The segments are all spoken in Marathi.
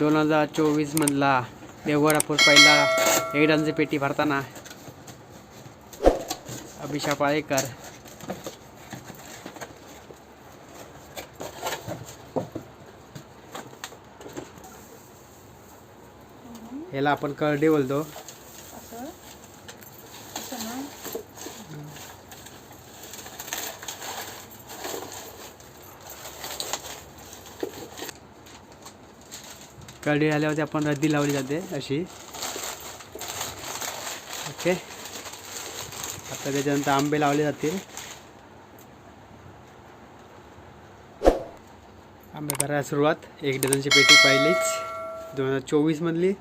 दोन हजार चोवीसमधला देवगडापूर पहिला एक पेटी भरताना अभिषा पाळेकर. याला आपण करडे बोलतो. करडी आल्यावरती आपण रद्दी लावली जाते अशी. ओके आता त्याच्यानंतर आंबे लावले जातील. आंबे भरायला सुरुवात. एक डझनची पेटी पाहिलीच. दोन हजार चोवीसमधली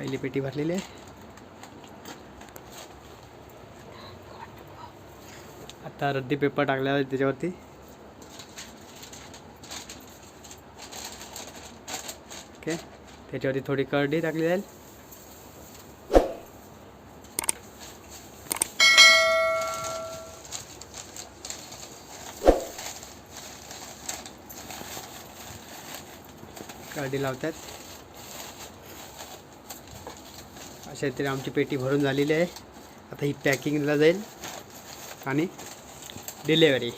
पहिली पेटी भरलेली आहे. आता रद्दी पेपर टाकलेला आहे त्याच्यावरती. ओके त्याच्यावरती थोडी करडी टाकली जाईल. करडी लावतात अशा तरी आमची पेटी भरून झालेली आहे. आता ही पॅकिंगला जाईल आणि डिलेवरी.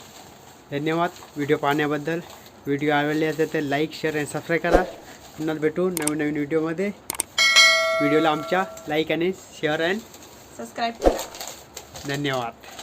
धन्यवाद. व्हिडिओ पाहण्याबद्दल. व्हिडिओ आवडले असेल तर लाईक शेअर आणि सबस्क्राईब करा. पुन्हा भेटू नवीन नवीन व्हिडिओमध्ये. व्हिडिओला आमच्या लाईक आणि शेअर अँड सबस्क्राईब करा. धन्यवाद.